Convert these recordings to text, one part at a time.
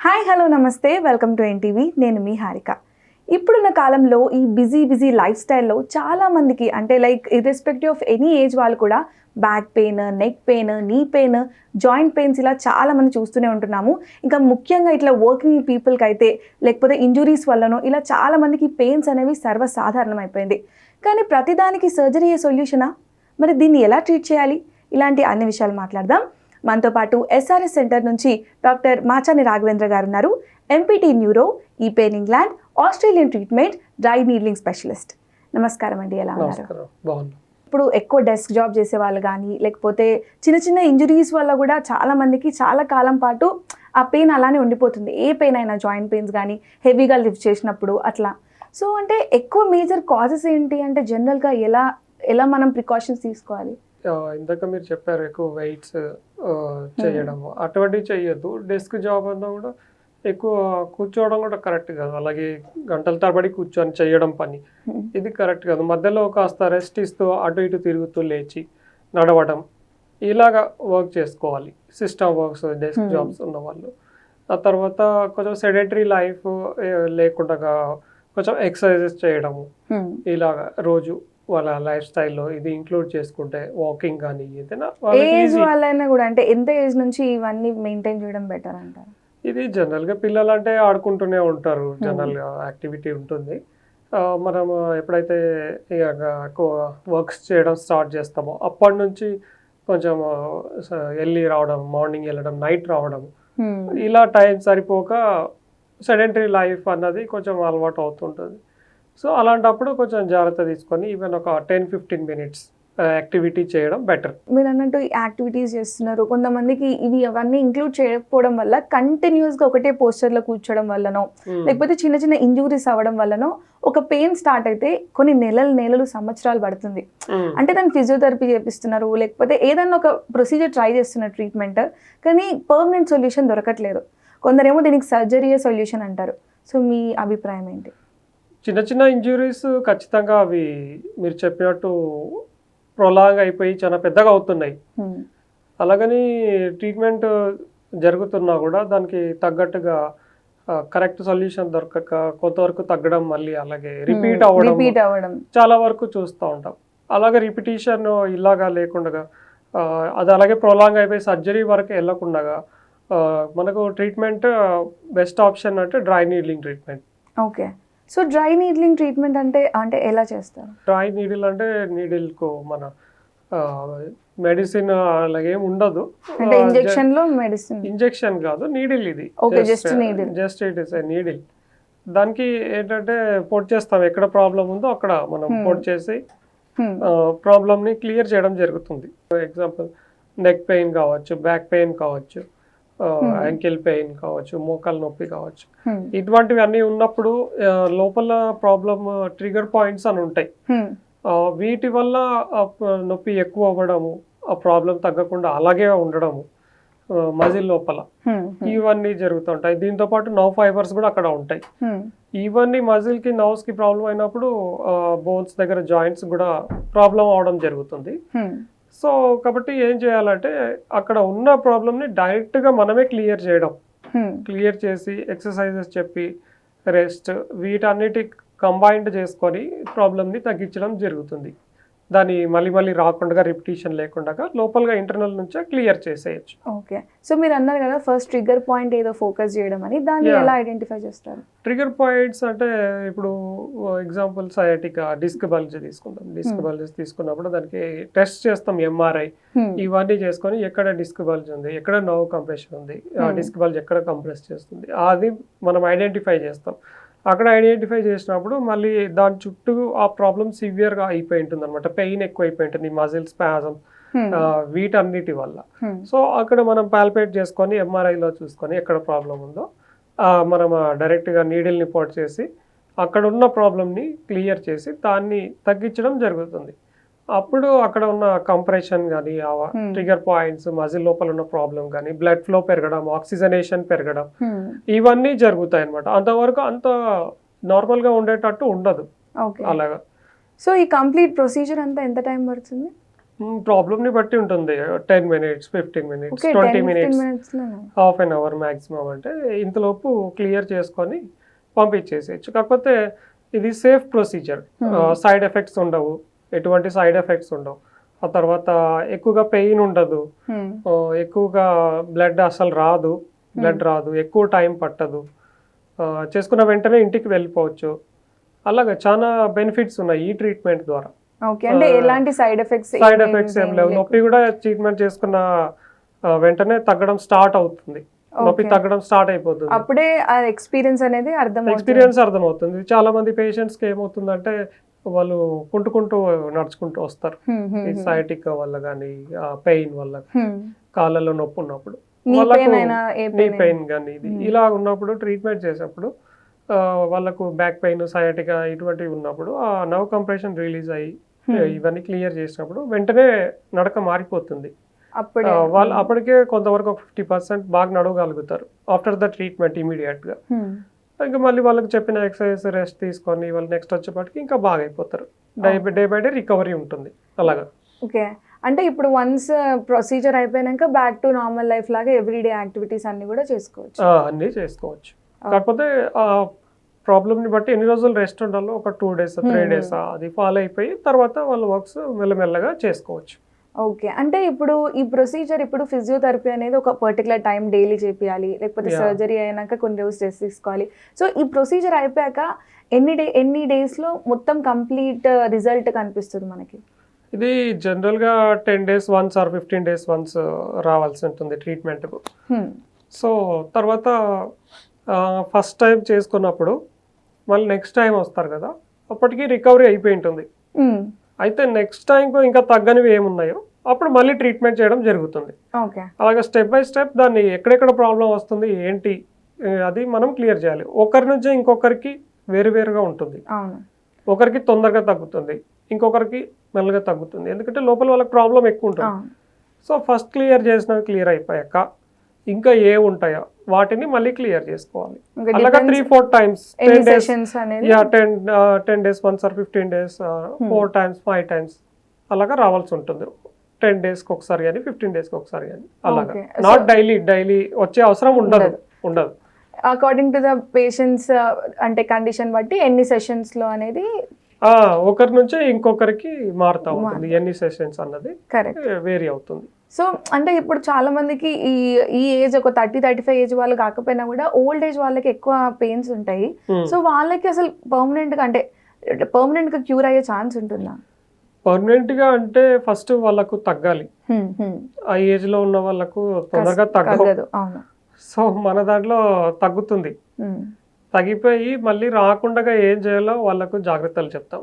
Hi hello నమస్తే. Welcome to NTV. నేను మీ హారిక. ఇప్పుడున్న కాలంలో ఈ బిజీ బిజీ లైఫ్ స్టైల్లో చాలా మందికి అంటే like irrespective of any age వాళ్ళు కూడా back pain neck pain knee pain joint pains ఇలా చాలామంది చూస్తూనే ఉంటున్నాము. ఇంకా ముఖ్యంగా ఇట్లా వర్కింగ్ పీపుల్కి అయితే లేకపోతే ఇంజురీస్ వల్లనో ఇలా చాలామందికి పెయిన్స్ అనేవి సర్వసాధారణం అయిపోయింది కానీ ప్రతిదానికి సర్జరీ సొల్యూషనా మరి దీన్ని ఎలా ట్రీట్ చేయాలి? ఇలాంటి అన్ని విషయాలు మాట్లాడదాం. మనతో పాటు ఎస్ఆర్ఎస్ సెంటర్ నుంచి డాక్టర్ మాచాని రాఘవేంద్ర గారు ఉన్నారు ఎంపీటీ న్యూరో ఈ pain England Australian treatment dry needling specialist నమస్కారం అండి ఎలా ఉన్నారు? ఇప్పుడు ఎక్కువ డెస్క్ జాబ్ చేసే వాళ్ళు కానీ లేకపోతే చిన్న చిన్న ఇంజురీస్ వల్ల కూడా చాలా మందికి చాలా కాలం పాటు ఆ పెయిన్ అలానే ఉండిపోతుంది. ఏ పెయిన్ అయినా జాయింట్ పెయిన్స్ కానీ హెవీగా లిఫ్ట్ చేసినప్పుడు అట్లా. సో అంటే ఎక్కువ మేజర్ కాజెస్ ఏంటి? అంటే జనరల్గా ఎలా ఎలా మనం ప్రికాషన్స్ తీసుకోవాలి? ఇందాక మీరు చెప్పారు ఎక్కువ వెయిట్స్ చేయడం అటువంటివి చేయొద్దు. డెస్క్ జాబ్ అన్నా కూడా ఎక్కువ కూర్చోవడం కూడా కరెక్ట్ కాదు. అలాగే గంటల తరబడి కూర్చొని చేయడం పని. ఇది కరెక్ట్ కాదు. మధ్యలో కాస్త రెస్ట్ ఇస్తూ అటు ఇటు తిరుగుతూ లేచి నడవడం. ఇలాగా వర్క్ చేసుకోవాలి. System works desk. జాబ్స్ ఉన్న వాళ్ళు. ఆ తర్వాత కొంచెం సెడెంటరీ లైఫ్ లేకుండా కొంచెం ఎక్సర్సైజెస్ చేయడము. Hmm. ఇలాగా రోజు వాళ్ళ లైఫ్ స్టైల్లో ఇది ఇంక్లూడ్ చేసుకుంటే వాకింగ్ కానీ ఏదైనా ఏజ్. వాళ్ళైనా కూడా అంటే ఎంత ఏజ్ నుంచి ఇవన్నీ మెయింటైన్ చేయడం బెటర్ అంటారు ఇది జనరల్గా పిల్లలు అంటే ఆడుకుంటూనే ఉంటారు జనరల్గా యాక్టివిటీ ఉంటుంది మనం ఎప్పుడైతే వర్క్స్ చేయడం స్టార్ట్ చేస్తామో అప్పటి నుంచి కొంచెం వెళ్ళి రావడం మార్నింగ్ వెళ్ళడం నైట్ రావడం Hmm. ఇలా టైం సరిపోక సెడెంటరీ లైఫ్ అన్నది కొంచెం అలవాటు అవుతుంటుంది సో అలాంటప్పుడు కొంచెం జాగ్రత్త తీసుకొని ఈవెన్ ఒక టెన్ ఫిఫ్టీన్ మినిట్స్ యాక్టివిటీ చేయడం బెటర్ మీరు అన్నట్టు యాక్టివిటీస్ చేస్తున్నారు. కొంతమందికి ఇవి అవన్నీ ఇంక్లూడ్ చేయకపోవడం వల్ల కంటిన్యూస్గా ఒకటే పోస్చర్లో కూర్చోవడం వల్లనో లేకపోతే చిన్న చిన్న ఇంజురీస్ అవ్వడం వల్లనో ఒక పెయిన్ స్టార్ట్ అయితే కొన్ని నెలలు నెలలు సంవత్సరాలు పడుతుంది. అంటే దాన్ని ఫిజియోథెరపీ చేపిస్తున్నారు లేకపోతే ఏదన్నా ఒక ప్రొసీజర్ ట్రై చేస్తున్నారు ట్రీట్మెంట్ కానీ పర్మనెంట్ సొల్యూషన్ దొరకట్లేదు. కొందరేమో దీనికి సర్జరీయే సొల్యూషన్ అంటారు. సో మీ అభిప్రాయం ఏంటి? చిన్న చిన్న ఇంజురీస్ ఖచ్చితంగా అవి మీరు చెప్పినట్టు ప్రొలాంగ్ అయిపోయి చాలా పెద్దగా అవుతున్నాయి. Hmm. అలాగని ట్రీట్మెంట్ జరుగుతున్నా కూడా దానికి తగ్గట్టుగా కరెక్ట్ సొల్యూషన్ దొరకక కొంతవరకు తగ్గడం మళ్ళీ అలాగే రిపీట్ అవ్వడం రిపీట్ అవ్వడం. చాలా వరకు చూస్తూ ఉంటాం. అలాగే రిపిటేషన్ ఇలాగా లేకుండా అది అలాగే ప్రొలాంగ్ అయిపోయి సర్జరీ వరకు వెళ్ళకుండా మనకు ట్రీట్మెంట్ బెస్ట్ ఆప్షన్ అంటే dry needling treatment okay so dry needling treatment అంటే అంటే ఎలా చేస్తారు? డ్రై నీడిల్ అంటే నీడిల్కు మన మెడిసిన్ అలాగే ఉండదు. అంటే ఇంజెక్షన్లో మెడిసిన్. ఇంజెక్షన్ కాదు నీడిల్ ఇది. Okay, just needle. Just it is needle దానికి ఏంటంటే పొట్ చేస్తాం ఎక్కడ ప్రాబ్లం ఉందో అక్కడ మనం Hmm. పొట్ చేసి ప్రాబ్లమ్ని క్లియర్ చేయడం జరుగుతుంది. ఎగ్జాంపుల్ నెక్ పెయిన్ కావచ్చు బ్యాక్ పెయిన్ కావచ్చు. యాంకిల్ పెయిన్ కావచ్చు మోకాలు నొప్పి కావచ్చు. ఇటువంటివి అన్నీ ఉన్నప్పుడు లోపల ప్రాబ్లమ్ ట్రిగర్ పాయింట్స్ అని ఉంటాయి. వీటి వల్ల నొప్పి ఎక్కువ అవ్వడము ఆ ప్రాబ్లం తగ్గకుండా అలాగే ఉండడము మజిల్ లోపల. ఇవన్నీ జరుగుతుంటాయి దీంతో పాటు నవ్ ఫైబర్స్ కూడా అక్కడ ఉంటాయి. ఇవన్నీ మజిల్కి నర్వ్స్కి ప్రాబ్లం అయినప్పుడు బోన్స్ దగ్గర జాయింట్స్ కూడా ప్రాబ్లం అవడం జరుగుతుంది. సో కాబట్టి ఏం చేయాలంటే అక్కడ ఉన్న ప్రాబ్లమ్ని డైరెక్ట్గా మనమే క్లియర్ చేయడం. క్లియర్ చేసి ఎక్సర్సైజెస్ చెప్పి రెస్ట్ వీటన్నిటి కంబైన్డ్ చేసుకొని ప్రాబ్లమ్ని తగ్గించడం జరుగుతుంది. దాన్ని మళ్ళీ మళ్ళీ రాకుండా రిపిటేషన్ లేకుండా లోపలగా ఇంటర్నల్ నుంచే క్లియర్ చేసేయచ్చు. ఓకే సో మీరు అన్నారు కదా ఫస్ట్ ట్రిగ్గర్ పాయింట్ ఏదో ఫోకస్ చేయడం అని దాన్ని. ఎలా ఐడెంటిఫై చేస్తారు? ట్రిగర్ పాయింట్స్ అంటే ఇప్పుడు ఎగ్జాంపుల్ సయాటికా డిస్క్ బల్జ్ తీసుకుందాం డిస్క్ Hmm. బల్జెస్ తీసుకున్నప్పుడు దానికి టెస్ట్ చేస్తాం ఎంఆర్ఐ ఇవన్నీ చేసుకొని ఎక్కడ డిస్క్ బల్జ్ ఉంది ఎక్కడ నర్వ్ కంప్రెషన్ ఉంది ఆ Hmm. డిస్క్ బల్జ్ ఎక్కడ కంప్రెస్ చేస్తుంది అది మనం ఐడెంటిఫై చేస్తాం. అక్కడ ఐడెంటిఫై చేసినప్పుడు మళ్ళీ దాని చుట్టూ ఆ ప్రాబ్లమ్ సివియర్గా అయిపోయి ఉంటుంది అనమాట పెయిన్ ఎక్కువ అయిపోయి ఉంటుంది మజిల్ స్పాజం వీటన్నిటి వల్ల. సో అక్కడ మనం పాల్పేట్ చేసుకొని ఎంఆర్ఐలో చూసుకొని ఎక్కడ ప్రాబ్లం ఉందో మనం డైరెక్ట్గా నీడిల్ని పోట్ చేసి అక్కడ ఉన్న ప్రాబ్లమ్ని క్లియర్ చేసి దాన్ని తగ్గించడం జరుగుతుంది. అప్పుడు అక్కడ ఉన్న కంప్రెషన్ కానీ Hmm. ట్రిగర్ పాయింట్స్ మజిల్ లోపల ఉన్న ప్రాబ్లం కానీ బ్లడ్ ఫ్లో పెరగడం ఆక్సిజనేషన్ పెరగడం ఇవన్నీ జరుగుతాయి అనమాట అంతవరకు అంత నార్మల్గా ఉండేటట్టు ఉండదు. అలాగా. సో ఈ కంప్లీట్ ప్రొసీజర్ అంతా ఎంత టైం పడుతుంది? ప్రాబ్లమ్ని బట్టి ఉంటుంది. Ten minutes fifteen minutes twenty minutes half an hour maximum అంటే ఇంతలోపు క్లియర్ చేసుకొని పంపించేసేయచ్చు. కాకపోతే ఇది safe procedure Hmm. Side effects ఉండవు. ఎటువంటి సైడ్ ఎఫెక్ట్స్ ఉండవు. ఆ తర్వాత ఎక్కువగా పెయిన్ ఉండదు. ఎక్కువగా బ్లడ్ అసలు రాదు. బ్లడ్ రాదు. ఎక్కువ టైం పట్టదు. చేసుకున్న వెంటనే ఇంటికి వెళ్ళిపోవచ్చు. అలాగే చాలా బెనిఫిట్స్ ఉన్నాయి ఈ ట్రీట్మెంట్ ద్వారా. ఓకే. అంటే ఎలాంటి సైడ్ ఎఫెక్ట్స్ సైడ్ ఎఫెక్ట్స్ ఏం లేవు. నొప్పి కూడా ట్రీట్మెంట్ చేసుకున్న వెంటనే తగ్గడం స్టార్ట్ అవుతుంది. నొప్పి. తగ్గడం స్టార్ట్ అయిపోతుంది. అప్పుడే ఎక్స్పీరియన్స్ అనేది అర్థం ఎక్స్పీరియన్స్ అర్థమవుతుంది. చాలా మంది పేషెంట్స్కి ఏమవుతుందంటే వాళ్ళు కుంటుకుంటూ నడుచుకుంటూ వస్తారు. ఈ సైటిక్ వల్ల కానీ పెయిన్ వల్ల కాళ్ళలో నొప్పి ఉన్నప్పుడు. నీ వాళ్ళకు పెయిన్ కానీ ఇది. ఇలా ఉన్నప్పుడు ట్రీట్మెంట్ చేసేప్పుడు ఆ, వాళ్ళకు బ్యాక్ పెయిన్ సయాటికా ఇటువంటివి ఉన్నప్పుడు ఆ నవ్ కంప్రెషన్ రిలీజ్ అయ్యి ఇవన్నీ క్లియర్ చేసినప్పుడు వెంటనే నడక మారిపోతుంది. వాళ్ళు అప్పటికే కొంతవరకు ఒక ఫిఫ్టీ పర్సెంట్ బాగా నడవగలుగుతారు. ఆఫ్టర్ ద ట్రీట్మెంట్ ఇమీడియట్గా. Hmm. ఇంకా మళ్ళీ వాళ్ళకి చెప్పిన ఎక్సర్సైజ్ రెస్ట్ తీసుకొని వాళ్ళు నెక్స్ట్ వచ్చేప్పటికి ఇంకా బాగా అయిపోతారు day day by day recovery ఉంటుంది. అలాగా. ఓకే. అంటే ఇప్పుడు వన్స్ ప్రొసీజర్ అయిపోయాక బ్యాక్ టు నార్మల్ లైఫ్ లాగా ఎవ్రీడే యాక్టివిటీస్ అన్ని కూడా చేసుకోవచ్చు. అన్నీ చేసుకోవచ్చు. కాకపోతే ఆ ప్రాబ్లమ్ని బట్టి ఎన్ని రోజులు రెస్ట్ ఉండాలో ఒక టూ డేస్ త్రీ. డేస్ అది ఫాలో అయిపోయి తర్వాత వాళ్ళు వర్క్స్ మెల్లమెల్లగా చేసుకోవచ్చు. ఓకే అంటే ఇప్పుడు ఈ ప్రొసీజర్ ఇప్పుడు ఫిజియోథెరపీ అనేది ఒక పర్టికులర్ టైం డైలీ చేపియాలి లేకపోతే. సర్జరీ అయినాక కొన్ని రోజులు రెస్ట్ తీసుకోవాలి సో ఈ ప్రొసీజర్ అయిపోయాక ఎన్ని డే ఎన్ని డేస్లో మొత్తం కంప్లీట్ రిజల్ట్ కనిపిస్తుంది మనకి ఇది జనరల్గా ten days once or fifteen days once రావాల్సి ఉంటుంది ట్రీట్మెంట్ Hmm. సో తర్వాత ఫస్ట్ టైం చేసుకున్నప్పుడు మళ్ళీ నెక్స్ట్ టైం వస్తారు కదా అప్పటికి రికవరీ అయిపోయి ఉంటుంది Hmm. అయితే నెక్స్ట్ టైం ఇంకా తగ్గనివి ఏమున్నాయో అప్పుడు మళ్ళీ ట్రీట్మెంట్ చేయడం జరుగుతుంది. అలాగే స్టెప్ బై స్టెప్ దాన్ని ఎక్కడెక్కడ ప్రాబ్లం వస్తుంది ఏంటి అది మనం క్లియర్ చేయాలి. ఒకరి నుంచి ఇంకొకరికి వేరు వేరుగా ఉంటుంది ఒకరికి తొందరగా తగ్గుతుంది ఇంకొకరికి మెల్లగా తగ్గుతుంది. ఎందుకంటే లోపల వాళ్ళకి ప్రాబ్లం ఎక్కువ ఉంటుంది. సో ఫస్ట్ క్లియర్ చేసినవి క్లియర్ అయిపోయాక ఇంకా ఏ ఉంటాయో వాటిని మళ్ళీ క్లియర్ చేసుకోవాలి. అలాగా three four times ten days yeah ten ten days once or fifteen days four times five times అలాగా రావాల్సి ఉంటుంది. టెన్ డేస్కి ఒకసారి కానీ ఫిఫ్టీన్ డేస్కి ఒకసారి కానీ అలాగా. నాట్ డైలీ డైలీ వచ్చే అవసరం ఉండదు ఉండదు. అకార్డింగ్ టు ద పేషెంట్స్ అంటే కండిషన్ బట్టి ఎన్ని సెషన్స్లో అనేది ఒకరి నుంచి ఇంకొకరికి మారుతా ఉంటుంది ఎన్ని సెషన్స్ అన్నది కరెక్ట్ వేరీ అవుతుంది. సో అంటే ఇప్పుడు చాలా మందికి ఈ ఈ ఏజ్ ఒక థర్టీ థర్టీ ఫైవ్ ఏజ్ వాళ్ళు కాకపోయినా కూడా ఓల్డ్ ఏజ్ వాళ్ళకి ఎక్కువ పెయిన్స్ ఉంటాయి. Hmm. సో వాళ్ళకి అసలు పర్మనెంట్గా అంటే పర్మనెంట్గా క్యూర్ అయ్యే ఛాన్స్ ఉంటుందా? పర్మనెంట్గా అంటే ఫస్ట్ వాళ్ళకు తగ్గాలి. హ్మ్, హ్మ్. ఆ ఏజ్లో ఉన్న వాళ్ళకు తొందరగా తగ్గదు. సో మన దాంట్లో తగ్గుతుంది. తగ్గిపోయి మళ్ళీ రాకుండా ఏం చేయాలో వాళ్ళకు జాగ్రత్తలు చెప్తాం.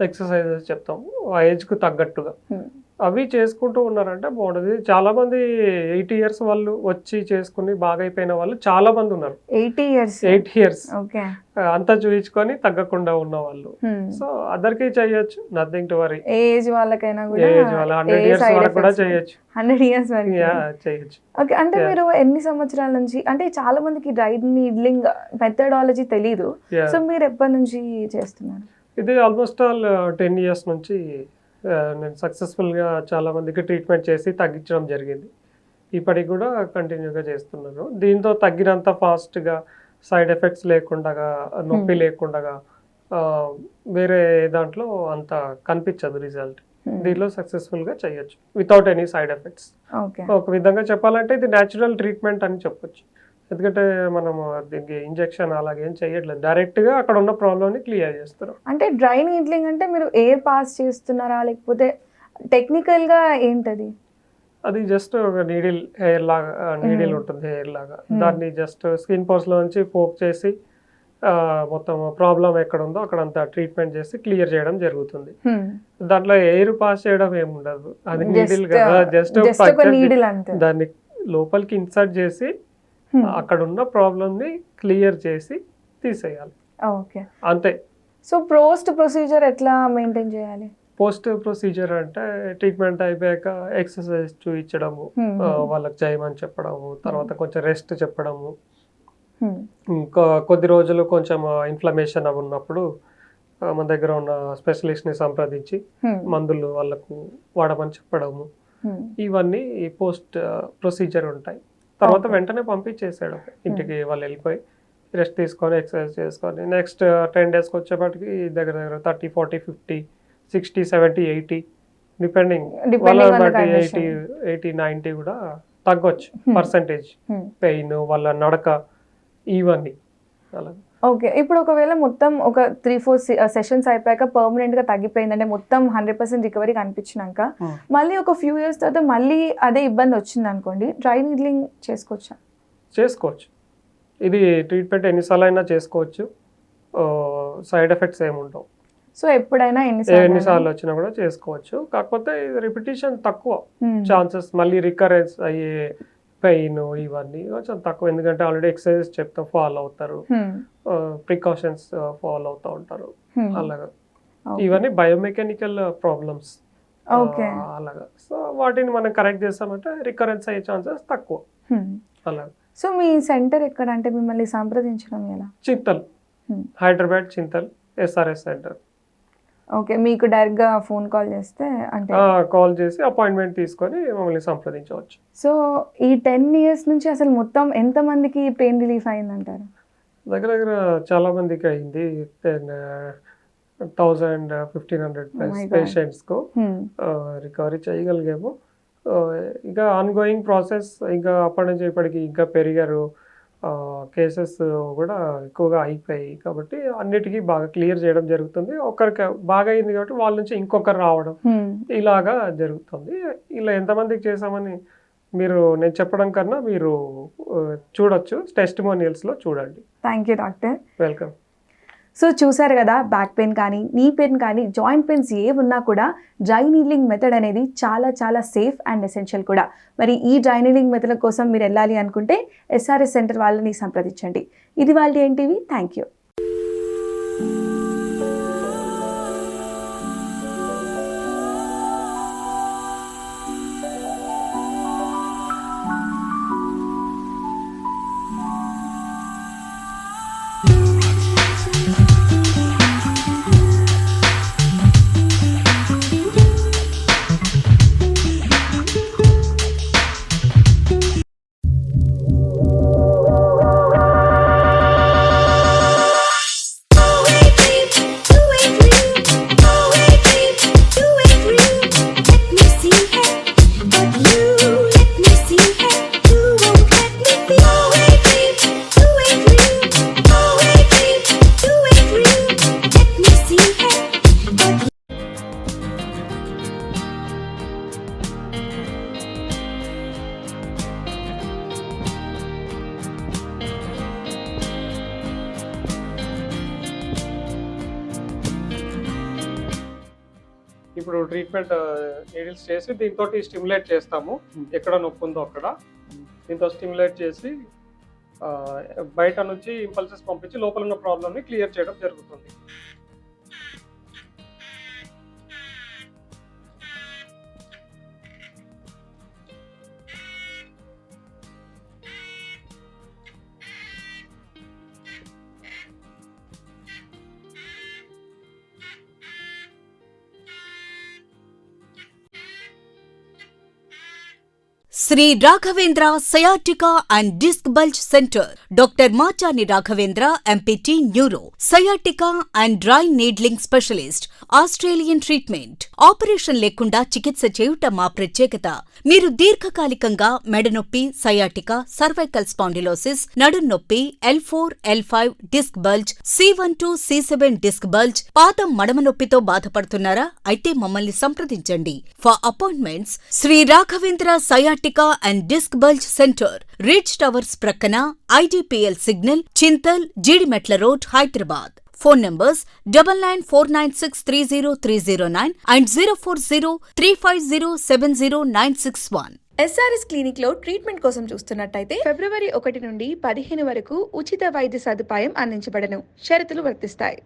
ఎక్సర్సైజెస్ చెప్తాం. ఆ ఏజ్కు తగ్గట్టుగా. అవి చేసుకుంటూ ఉన్నారంటే బాగుంటుంది. చాలా మంది ఎయిటీ ఇయర్స్ వాళ్ళు వచ్చి చేసుకుని బాగా అయిపోయిన వాళ్ళు చాలా మంది ఉన్నారు. Eighty years? Eight years. Okay. అంతా చూయించుకొని తగ్గకుండా ఉన్న వాళ్ళు. సో అందరికీ చేయొచ్చు నథింగ్ టు వరీ. ఏజ్ వాళ్ళకైనా కూడా ఏజ్ వాళ్ళ హండ్రెడ్ ఇయర్స్ వరకు కూడా చేయొచ్చు. హండ్రెడ్ ఇయర్స్ వరకు? చేయొచ్చు. ఓకే అంటే. మీరు ఎన్ని సంవత్సరాల నుంచి అంటే చాలా మందికి రైడ్ నీడ్లింగ్ మెథడాలజీ తెలీదు. సో మీరు ఎప్పటి నుంచి చేస్తున్నారు? ఇది ఆల్మోస్ట్ ఆల్ టెన్ ఇయర్స్ నుంచి నేను సక్సెస్ఫుల్గా చాలా మందికి ట్రీట్మెంట్ చేసి తగ్గించడం జరిగింది. ఇప్పటికి కూడా కంటిన్యూగా చేస్తున్నాను దీంతో తగ్గినంత ఫాస్ట్గా సైడ్ ఎఫెక్ట్స్ లేకుండా నొప్పి లేకుండా వేరే దాంట్లో అంత కనిపించదు రిజల్ట్ Hmm. దీంట్లో సక్సెస్ఫుల్గా చేయొచ్చు వితౌట్ ఎనీ సైడ్ ఎఫెక్ట్స్ ఒక విధంగా చెప్పాలంటే ఇది న్యాచురల్ ట్రీట్మెంట్ అని చెప్పొచ్చు. ఎందుకంటే మనం దీనికి ఇంజెక్షన్ అలాగేం చేయట్లేదు డైరెక్ట్గా అక్కడ ఉన్న ప్రాబ్లమ్ని క్లియర్ చేస్తున్నాం అంటే డ్రై నీడ్లింగ్ అంటే మీరు ఎయిర్ పాస్ చేస్తున్నారా లేకపోతే టెక్నికల్గా ఏంటది అది జస్ట్ ఒక నీడిల్ హెయిర్ లాగా నీడిల్. ఉంటుంది హెయిర్ లాగా. దాన్ని జస్ట్ స్కిన్ పోర్స్లో నుంచి పోక్ చేసి మొత్తం ప్రాబ్లం ఎక్కడ ఉందో అక్కడ అంతా ట్రీట్మెంట్ చేసి క్లియర్ చేయడం జరుగుతుంది. దాంట్లో ఎయిర్ పాస్ చేయడం ఏమి ఉండదు అది నీడిల్ కదా జస్ట్ దాన్ని లోపలికి ఇన్సర్ట్ చేసి. అక్కడ ఉన్న ప్రాబ్లమ్ని క్లియర్ చేసి తీసేయాలి. ఓకే. అంతే. సో పోస్ట్ ప్రొసీజర్ ఎట్లా మెయింటైన్ చేయాలి? పోస్ట్ ప్రొసీజర్ అంటే ట్రీట్మెంట్ అయిపోయాక ఎక్సర్సైజ్ చూపించడము హ్మ్. ఆ, వాళ్ళకి చేయమని చెప్పడము తర్వాత కొంచెం రెస్ట్ చెప్పడము. ఇంకా కొద్ది రోజులు కొంచెం ఇన్ఫ్లమేషన్ అవి ఉన్నప్పుడు మన దగ్గర ఉన్న స్పెషలిస్ట్ని సంప్రదించి. మందులు వాళ్ళకు వాడమని చెప్పడము. ఇవన్నీ పోస్ట్ ప్రొసీజర్ ఉంటాయి. తర్వాత. వెంటనే పంపించేసాడు ఇంటికి వాళ్ళు వెళ్ళిపోయి రెస్ట్ తీసుకొని ఎక్సర్సైజ్ చేసుకొని నెక్స్ట్ టెన్ డేస్కి వచ్చేప్పటికి దగ్గర దగ్గర thirty forty fifty sixty seventy eighty depending వాళ్ళ బట్టి. ఎయిటీ ఎయిటీ నైంటీ కూడా తగ్గొచ్చు. పర్సంటేజ్. పెయిన్ వాళ్ళ నడక ఇవన్నీ అలా ఓకే. ఇప్పుడు ఒకవేళ మొత్తం ఒక త్రీ ఫోర్ సెషన్స్ అయిపోయాక పర్మనెంట్గా తగ్గిపోయిందంటే మొత్తం హండ్రెడ్ పర్సెంట్ రికవరీ కనిపించినాక. మళ్ళీ ఒక ఫ్యూ ఇయర్స్ తర్వాత మళ్ళీ అదే ఇబ్బంది వచ్చింది అనుకోండి డ్రై నీడ్లింగ్ చేసుకోవచ్చా? చేసుకోవచ్చు. ఇది ట్రీట్మెంట్ ఎన్నిసార్లు అయినా చేసుకోవచ్చు. సైడ్ ఎఫెక్ట్స్ ఏమి ఉండవు సో ఎప్పుడైనా ఎన్నిసార్లు ఎన్నిసార్లు వచ్చినా కూడా చేసుకోవచ్చు. కాకపోతే రిపిటేషన్ తక్కువ. ఛాన్సెస్ మళ్ళీ రికరెన్స్ అయ్యే పెయిన్ ఇవన్నీ కొంచెం తక్కువ. ఎందుకంటే ఆల్రెడీ ఎక్సర్సైజ్ చెప్తా ఫాలో అవుతారు. ప్రికాషన్స్ ఫాలో అవుతూ ఉంటారు. అలాగా. ఇవన్నీ బయోమెకానికల్ ప్రాబ్లమ్స్. ఓకే. అలాగా. సో వాటిని మనం కరెక్ట్ చేస్తామంటే రికరెన్స్ అయ్యే ఛాన్సెస్ తక్కువ. అలాగా. సో మీ సెంటర్ ఎక్కడ? అంటే మిమ్మల్ని సంప్రదించడం ఎలా? Chintal. Hyderabad Chintal SRS centre. Okay మీకు డైరెక్ట్గా ఫోన్ కాల్ చేస్తే అంటే కాల్ చేసి అపాయింట్మెంట్ తీసుకొని మమ్మల్ని సంప్రదించవచ్చు. సో ఈ టెన్ ఇయర్స్ నుంచి అసలు మొత్తం ఎంత మందికి పెయిన్ రిలీఫ్ అయిందంటారు? దగ్గర దగ్గర చాలా మందికి అయింది. Thousand fifteen hundred Oh plus God. పేషెంట్స్కు. రికవరీ చేయగలిగాము. ఇంకా ఆన్గోయింగ్ ప్రాసెస్ ఇంకా అప్పటి నుంచి ఇప్పటికి ఇంకా పెరిగారు. కేసెస్ కూడా ఎక్కువగా అయిపోయాయి. కాబట్టి అన్నిటికీ బాగా క్లియర్ చేయడం జరుగుతుంది. ఒకరికి బాగా అయింది కాబట్టి వాళ్ళ నుంచి ఇంకొకరు రావడం. ఇలాగా జరుగుతుంది. ఇలా ఎంతమందికి చేసామని మీరు నేను చెప్పడం కన్నా మీరు చూడొచ్చు. టెస్టిమోనియల్స్లో చూడండి. Thank you doctor welcome so చూసారు కదా బ్యాక్ పెయిన్ కానీ నీ పెయిన్ కానీ జాయింట్ పెయిన్స్ ఏ ఉన్నా కూడా డ్రై నీడ్లింగ్ మెథడ్ అనేది చాలా చాలా సేఫ్ అండ్ ఎసెన్షియల్ కూడా. మరి ఈ డ్రై నీడ్లింగ్ మెథడ్ కోసం మీరు వెళ్ళాలి అనుకుంటే ఎస్ఆర్ఎస్ సెంటర్ వాళ్ళని సంప్రదించండి. ఇది వాళ్ళ ఏంటివి థ్యాంక్ యూ ట్రీట్మెంట్ నీడిల్స్ చేసి దీంతో స్టిమ్యులేట్ చేస్తాము. ఎక్కడ నొప్పి ఉందో అక్కడ. దీంతో స్టిమ్యులేట్ చేసి బయట నుంచి ఇంపల్సెస్ పంపించి లోపల ఉన్న ప్రాబ్లమ్ని క్లియర్ చేయడం జరుగుతుంది. Shri Raghavendra sciatica and disc bulge center. Doctor Machani Raghavendra MPT neuro sciatica and dry needling specialist Australian treatment. Operation లేకుండా చికిత్స చేయుట మా ప్రత్యేకత. మీరు దీర్ఘకాలికంగా మెడనొప్పి సయాటికా cervical spondylosis నడునొప్పి L four L five disc bulge C one two C seven disc bulge పాదం మడమ నొప్పితో బాధపడుతున్నారా? అయితే మమ్మల్ని సంప్రదించండి. For appointments Shri Raghavendra sciatica and disc bulge center. Rich towers ప్రక్కన IDPL signal Chintal Jeedimetla road Hyderabad. Phone numbers double nine four nine six three zero three zero nine and zero four zero three five zero seven zero nine six one. SRS క్లినిక్లో treatment కోసం చూస్తున్నట్టయితే ఫిబ్రవరి ఒకటి నుండి పదిహేను వరకు ఉచిత వైద్య సదుపాయం అందించబడను. షరతులు వర్తిస్తాయి.